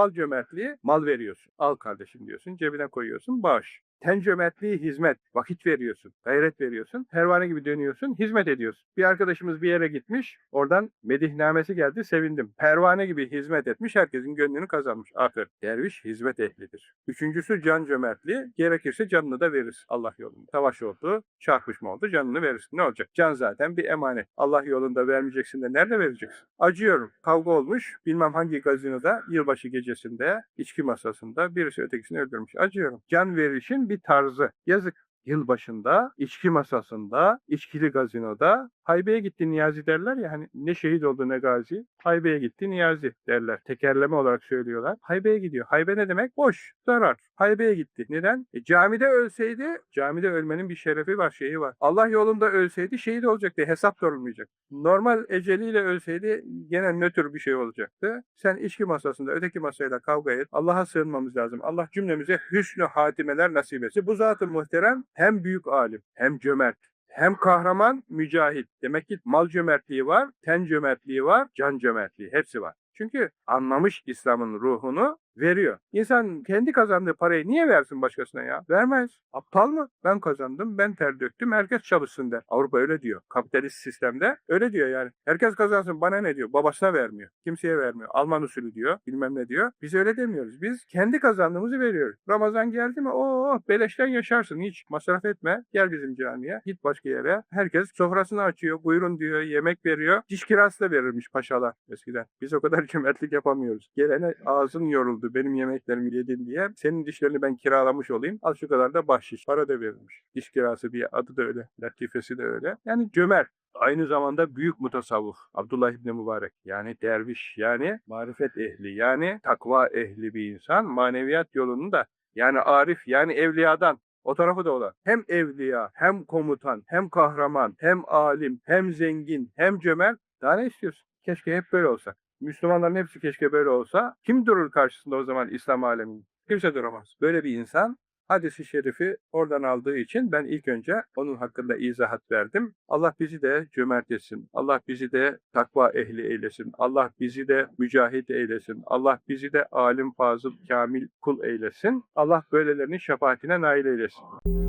Mal cömertliği mal veriyorsun. Al kardeşim diyorsun. Cebine koyuyorsun. Bağış. Ten cömertliği hizmet. Vakit veriyorsun. Gayret veriyorsun. Pervane gibi dönüyorsun. Hizmet ediyorsun. Bir arkadaşımız bir yere gitmiş. Oradan medihnamesi geldi. Sevindim. Pervane gibi hizmet etmiş. Herkesin gönlünü kazanmış. Aferin. Derviş hizmet ehlidir. Üçüncüsü can cömertliği. Gerekirse canını da verir Allah yolunda. Savaş oldu. Çarpışma oldu. Canını verirsin. Ne olacak? Can zaten bir emanet. Allah yolunda vermeyeceksin de nerede vereceksin? Acıyorum. Kavga olmuş. Bilmem hangi gazinoda yılbaşı gecesinde içki masasında birisi ötekisini öldürmüş. Acıyorum. Can verişin bir tarzı. Yazık. Yılbaşında, içki masasında, içkili gazinoda haybeye gitti Niyazi derler ya hani ne şehit oldu ne gazi. Haybeye gitti Niyazi derler. Tekerleme olarak söylüyorlar. Haybeye gidiyor. Haybe ne demek? Boş, zarar. Haybeye gitti. Neden? E, camide ölseydi, camide ölmenin bir şerefi var, şeyi var. Allah yolunda ölseydi şehit olacaktı. Hesap sorulmayacak. Normal eceliyle ölseydi gene nötr bir şey olacaktı. Sen içki masasında öteki masayla kavga et. Allah'a sığınmamız lazım. Allah cümlemize hüsnü hatimeler nasip etsin. Bu zatı muhterem hem büyük alim hem cömert. Hem kahraman, mücahit. Demek ki mal cömertliği var, ten cömertliği var, can cömertliği. Hepsi var. Çünkü anlamış İslam'ın ruhunu veriyor. İnsan kendi kazandığı parayı niye versin başkasına ya? Vermez. Aptal mı? Ben kazandım, ben ter döktüm, herkes çalışsın der. Avrupa öyle diyor. Kapitalist sistemde öyle diyor yani. Herkes kazansın, bana ne diyor? Babasına vermiyor. Kimseye vermiyor. Alman usulü diyor, bilmem ne diyor. Biz öyle demiyoruz. Biz kendi kazandığımızı veriyoruz. Ramazan geldi mi? Oo, beleşten yaşarsın. Hiç masraf etme. Gel bizim camiye. Git başka yere. Herkes sofrasını açıyor. Buyurun diyor. Yemek veriyor. Diş kirası da verirmiş paşalar eskiden. Biz o kadar cömertlik yapamıyoruz. Gelene ağzın yoruldu. Benim yemeklerimi yedin diye. Senin dişlerini ben kiralamış olayım. Al şu kadar da bahşiş. Para da verilmiş. Diş kirası diye adı da öyle. Latifesi de öyle. Yani cömert. Aynı zamanda büyük mutasavvuf. Abdullah İbni Mübarek. Yani derviş. Yani marifet ehli. Yani takva ehli bir insan. Maneviyat yolunu da yani arif yani evliyadan o tarafı da olan. Hem evliya, hem komutan, hem kahraman, hem alim, hem zengin, hem cömert. Daha ne istiyorsun? Keşke hep böyle olsak. Müslümanların hepsi keşke böyle olsa. Kim durur karşısında o zaman İslam aleminin? Kimse duramaz. Böyle bir insan hadisi şerifi oradan aldığı için ben ilk önce onun hakkında izahat verdim. Allah bizi de cömert etsin. Allah bizi de takva ehli eylesin. Allah bizi de mücahit eylesin. Allah bizi de alim, fazıl, kamil kul eylesin. Allah böylelerinin şefaatine nail eylesin.